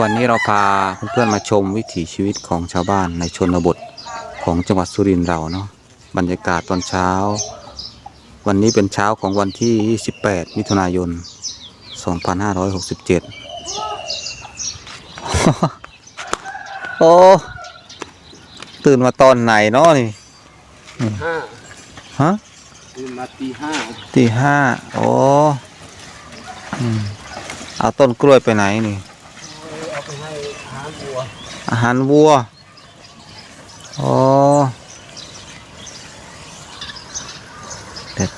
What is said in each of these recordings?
วันนี้เราพาเพื่อนๆมาชมวิถีชีวิตของชาวบ้านในชนบทของจังหวัดสุรินทร์เราเนาะบรรยากาศตอนเช้า วันนี้เป็นเช้าของวันที่ 28 มิถุนายน 2567 โอ้ ตื่นมาตอนไหนเนาะนี่ห้าฮะตื่นมาตีห้าตีห้าโอ้อืมเอาต้นกล้วยไปไหนนี่เอา ไปให้หาวัว อาหารวัว อ๋อเด็ด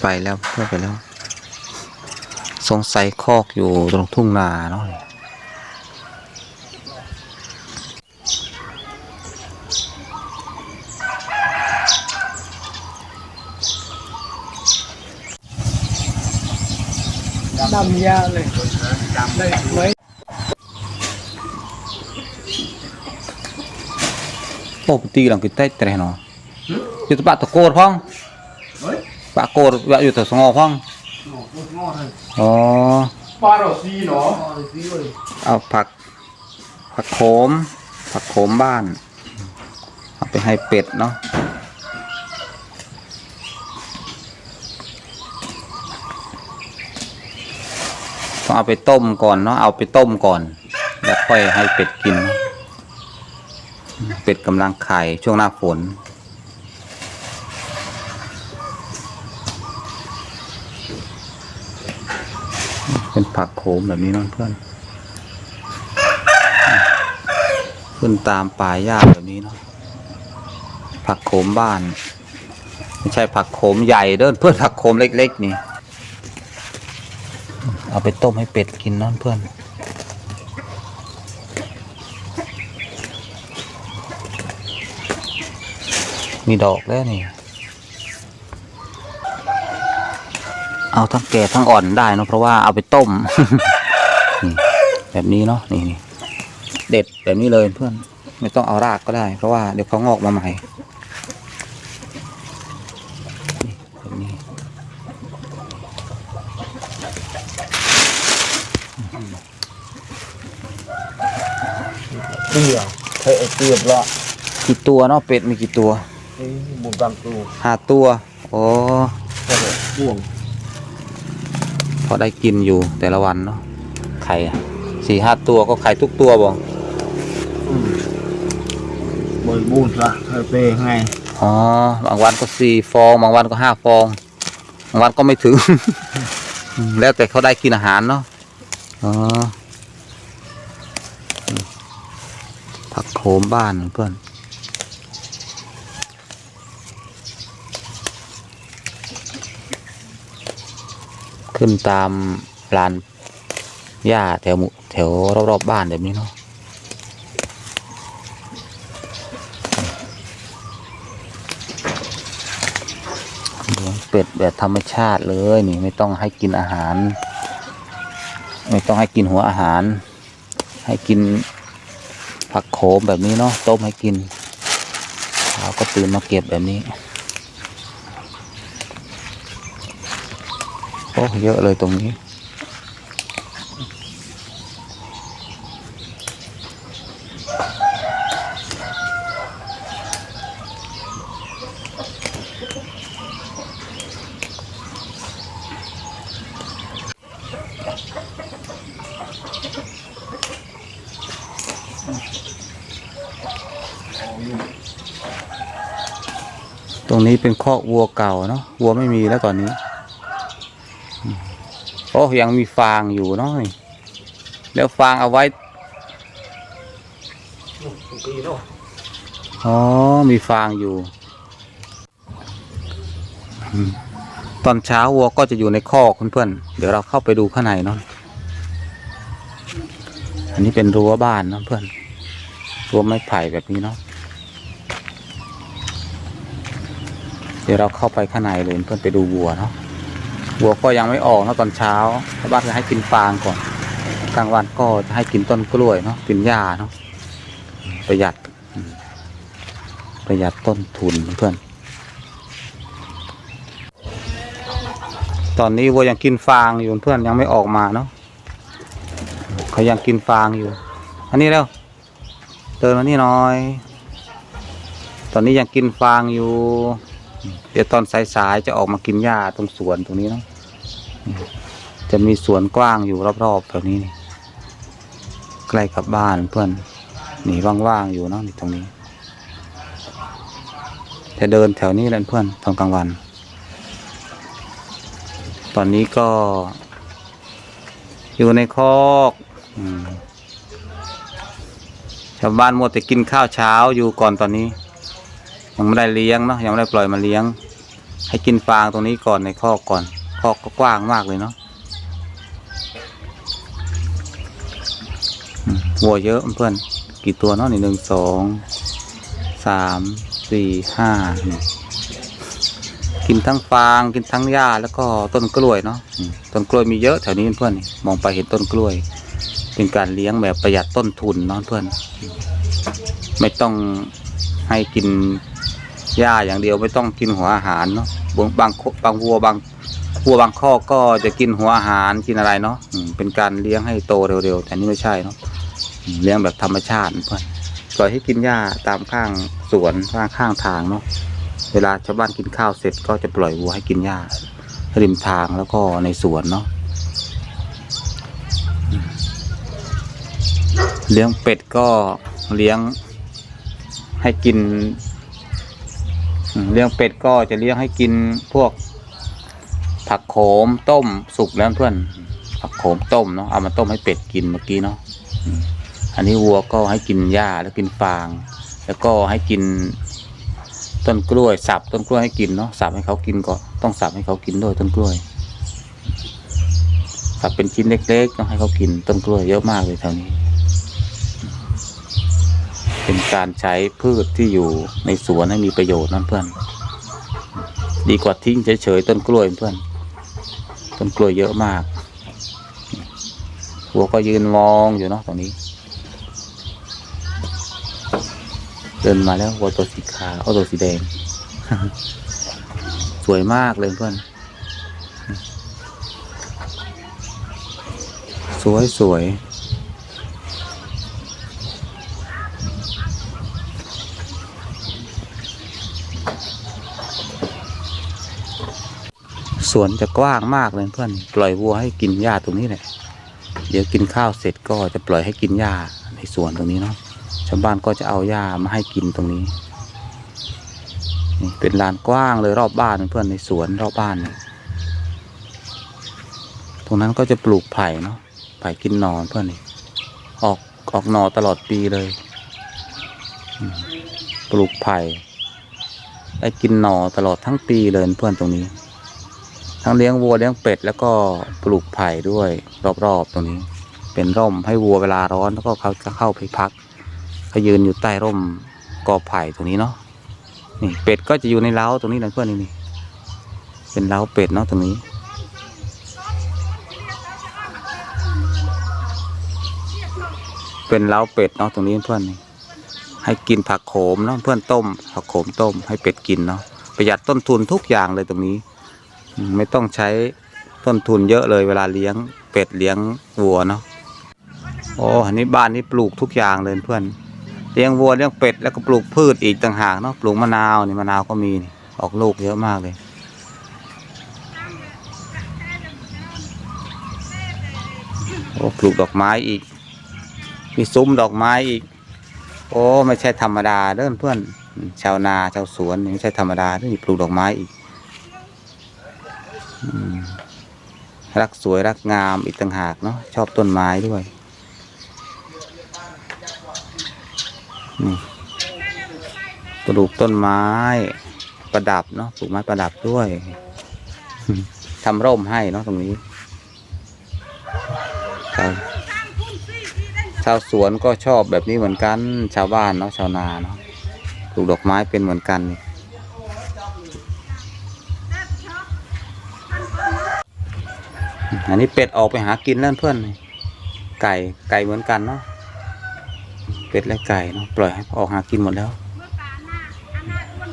ไปแล้วเพื่อไปแล้ว สงสัยคอกอยู่ตรงทุ่งนาเนาะ ดำยาเลยดำเลยไว้โอ้ปกติหลังกินเต้แต่เนาะอยู่ตะปะตะโกดพ้องเฮ้ยปะโกดว่าอยู่แต่สงอพ้องหนูพูดงอ๋อปลาเราซีเนาะเอาผักผักโขมผักโขมบ้านเอาไปให้เป็ดเนาะ ต้องเอาไปต้มก่อนเนาะเอาไปต้มก่อน แล้วค่อยให้เป็ดกิน เป็ดกำลังไข่ช่วงหน้าฝนเป็นผักโขมแบบนี้น้องเพื่อนขึ้นตามป่าหญ้าแบบนี้เนาะผักโขมบ้าน ไม่ใช่ผักโขมใหญ่เด้อเพื่อนผักโขมเล็ก ๆ นี่ เอาไปต้มให้เป็ดกินน้องเพื่อน มีดอกแล้วนี่ เอาทั้งแก่ทั้งอ่อนได้นะเพราะว่าเอาไปต้ม แบบนี้เนาะนี่เด็ดแบบนี้เลยเพื่อน ไม่ต้องเอารากก็ได้ เพราะว่าเดี๋ยวเขางอกมาใหม่นี่แบบนี้ เตี้ยเทะเตี้ยละกี่ตัวเนาะเป็ดมีกี่ตัวนี่บุญบางตูห้าตัวโอ้ก็เลยบ่วงพอได้กินอยู่แต่ละวันเนาะไข่อะสี่ห้าตัวก็ไข่ทุกตัวบ่บริบูรณ์ละเธอเปไงอ๋อบางวันก็สี่ฟองบางวันก็ห้าฟองบางวันก็ไม่ถึงอืมแล้วแต่เขาได้กินอาหารเนาะอ๋ออืม ผักโขมบ้านเพื่อนขึ้นตามลานหญ้าแถวหมู่แถวรอบๆบบ้านแบบนี้เนาะเลี้ยงเป็ดแบบธรรมชาติเลยนี่ไม่ต้องให้กินอาหาร ไม่ต้องให้กินหัวอาหาร ให้กิน ผักโขมแบบนี้เนาะต้มให้กินเช้าก็ตื่นมาเก็บแบบนี้โอ้เยอะเลยตรงนี้ ตรงนี้เป็นคอกวัวเก่าเนาะวัวไม่มีแล้วตอนนี้โอ้ยังมีฟางอยู่เนาะแล้วฟางเอาไว้อ๋อมีฟางอยู่ ตอนเช้าวัวก็จะอยู่ในคอกเพื่อนๆเดี๋ยวเราเข้าไปดูข้างในเนาะอันนี้เป็นรั้วบ้านเนาะเพื่อนรั้วไม้ไผ่แบบนี้เนาะ เดี๋ยวเราเข้าไปข้างในเลยเพื่อนไปดูวัวเนาะวัวก็ยังไม่ออกเนาะตอนเช้าชาวบ้านจะให้กินฟางก่อน กลางวันก็จะให้กินต้นกล้วยเนาะกินหญ้าเนาะประหยัด ประหยัดต้นทุนเพื่อน ตอนนี้วัวยังกินฟางอยู่เพื่อนยังไม่ออกมาเนาะเขายังกินฟางอยู่ อันนี้แล้วเดินมานี่น่อย ตอนนี้ยังกินฟางอยู่ เดี๋ยวตอนสายๆจะออกมากินหญ้าตรงสวนตรงนี้เนาะจะมีสวนกว้างอยู่รอบๆแถวนี้นี่ใกล้กับบ้านเพื่อนนี่ว่างๆอยู่เนาะนี่ตรงนี้ จะเดินแถวนี้แหละเพื่อนตอนกลางวัน ตอนนี้ก็ อยู่ในคอกชาวบ้านมัวแต่กินข้าวเช้าอยู่ก่อนตอนนี้ ยังไม่ได้เลี้ยงเนาะยังไม่ได้ปล่อยมาเลี้ยง ให้กินฟางตรงนี้ก่อนในคอกก่อนคอกก็กว้างมากเลยเนาะวัวเยอะเพื่อนกี่ตัวเนาะนี่หนึ่งสองสามสี่ห้านี่กินทั้งฟางกินทั้งหญ้าแล้วก็ต้นกล้วยเนาะต้นกล้วยมีเยอะแถวนี้เพื่อนมองไปเห็นต้นกล้วย เป็นการเลี้ยงแบบประหยัดต้นทุนเนาะเพื่อน ไม่ต้องให้กิน หญ้าอย่างเดียวไม่ต้องกินหัวอาหารเนาะบางบางบางวัวบางวัวบางข้อก็จะกินหัวอาหารกินอะไรเนาะเป็นการเลี้ยงให้โตเร็วๆแต่นี่ไม่ใช่เนาะเลี้ยงแบบธรรมชาติเพื่อนปล่อยให้กินหญ้าตามข้างสวนข้างข้างทางเนาะเวลาชาวบ้านกินข้าวเสร็จก็จะปล่อยวัวให้กินหญ้าริมทางแล้วก็ในสวนเนาะเลี้ยงเป็ดก็เลี้ยงให้กิน เลี้ยงเป็ดก็จะเลี้ยงให้กินพวก ผักโขมต้มสุกแล้วเพื่อน ผักโขมต้มเนาะเอามาต้มให้เป็ดกินเมื่อกี้เนาะอืมอันนี้วัวก็ให้กินหญ้าแล้วกินฟาง แล้วก็ให้กิน ต้นกล้วยสับต้นกล้วยให้กินเนาะสับให้เขากินก่อนต้องสับให้เขากินด้วยต้นกล้วยสับเป็นชิ้นเล็กๆต้องให้เขากินต้นกล้วยเยอะมากเลยแถวนี้ เป็นการใช้พืชที่อยู่ในสวนให้มีประโยชน์นั่นเพื่อน ดีกว่าทิ้งเฉยๆต้นกล้วยเพื่อน ต้นกล้วยเยอะมากหัวก็ยืนมองอยู่เนาะตรงนี้ เดินมาแล้ววัวตัวสีขาวเอาตัวสีแดง สวยมากเลยเพื่อน สวยสวย วนจะกว้างมากเลยเพื่อนปล่อยวัวให้กินหญ้าตรงนี้แหละเดี๋ยวกินข้าวเสร็จก็จะปล่อยให้กินหญ้าในสวนตรงนี้เนาะชาวบ้านก็จะเอาหญ้ามาให้กินตรงนี้นี่เป็นลานกว้างเลยรอบบ้านเพื่อนในสวนรอบบ้านนี่ตรงนั้นก็จะปลูกไผ่เนาะไผ่กินหนอนเพื่อนนี่ออกออกหนอตลอดปีเลย ปลูกไผ่ได้กินหนอตลอดทั้งปีเลยเพื่อนตรงนี้ ทั้งเลี้ยงวัวเลี้ยงเป็ด แล้วก็ปลูกไผ่ด้วยรอบๆตรงนี้ เป็นร่มให้วัวเวลาร้อนแล้วก็เขาจะเข้าไปพักเขายืนอยู่ใต้ร่มกอไผ่ตรงนี้เนาะนี่เป็ดก็จะอยู่ในเล้าตรงนี้นะเพื่อนนี่เป็นเล้าเป็ดเนาะตรงนี้เป็นเล้าเป็ดเนาะตรงนี้เพื่อนนี่ให้กินผักโขมเนาะเพื่อนต้มผักโขมต้มให้เป็ดกินเนาะประหยัดต้นทุนทุกอย่างเลยตรงนี้ ไม่ต้องใช้ต้นทุนเยอะเลยเวลาเลี้ยงเป็ดเลี้ยงวัวเนาะโอ้อันนี้บ้านนี้ปลูกทุกอย่างเลยเพื่อน เลี้ยงวัวเลี้ยงเป็ดแล้วก็ปลูกพืชอีกต่างหากเนาะปลูกมะนาวนี่มะนาวก็มีออกลูกเยอะมากเลยโอ้ปลูกดอกไม้อีก มีซุ้มดอกไม้อีก โอ้ไม่ใช่ธรรมดาเด้อเพื่อนชาวนาชาวสวนนี่ไม่ใช่ธรรมดาเด้อนี่ปลูกดอกไม้อีก รักสวยรักงามอีกต่างหากเนาะชอบต้นไม้ด้วยนี่ปลูกต้นไม้ประดับเนาะปลูกไม้ประดับด้วยทำร่มให้เนาะตรงนี้ชาวชาวสวนก็ชอบแบบนี้เหมือนกัน ชาวบ้านเนาะชาวนาเนาะปลูกดอกไม้เป็นเหมือนกันนี่ อันนี้เป็ดออกไปหากินแล้วเพื่อนไก่ไก่เหมือนกันเนาะเป็ดและไก่เนาะปล่อยให้ออกหากินหมดแล้ว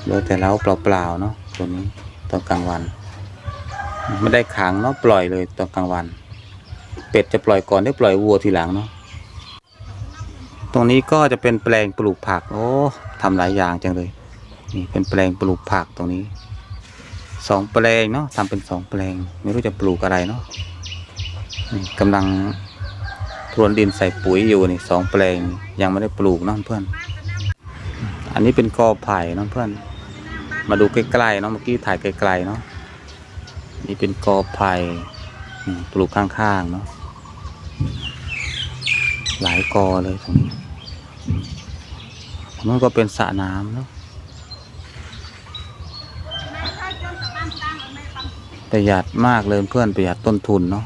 เหลือแต่เล้าเปล่าๆเนาะตัวนี้ตอนกลางวัน ไม่ได้ขังเนาะปล่อยเลยตอนกลางวัน เป็ดจะปล่อยก่อนได้ปล่อยวัวทีหลังเนาะตรงนี้ก็จะเป็นแปลงปลูกผัก โอ้ทำหลายอย่างจังเลย นี่เป็นแปลงปลูกผักตรงนี้ สองแปลงเนาะทำเป็นสองแปลง ไม่รู้จะปลูกอะไรเนาะกำลังพรวนดินใส่ปุ๋ยอยู่นี่สองแปลงยังไม่ได้ปลูกเนาะเพื่อน อันนี้เป็นกอไผ่เนาะเพื่อน มาดูใกล้ๆเนาะเมื่อกี้ถ่ายไกลๆเนาะนี่เป็นกอไผ่ปลูกข้างๆเนาะหลายกอเลยตรงนี้มันก็เป็นสระน้ำเนาะ ประหยัดมากเลยเพื่อนประหยัดต้นทุนเนาะ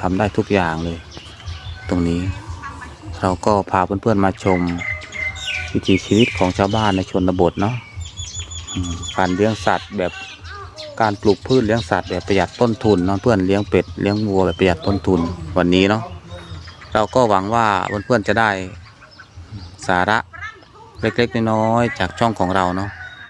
ทำได้ทุกอย่างเลย ตรงนี้ เราก็พาเพื่อนๆมาชม วิถีชีวิตของชาวบ้านในชนบทเนาะการเลี้ยงสัตว์แบบการปลูกพืชเลี้ยงสัตว์แบบประหยัดต้นทุนเนาะเพื่อนเลี้ยงเป็ดเลี้ยงวัวแบบประหยัดต้นทุนวันนี้เนาะเราก็หวังว่าเพื่อนๆจะได้สาระเล็กๆน้อยๆจากช่องของเราเนาะ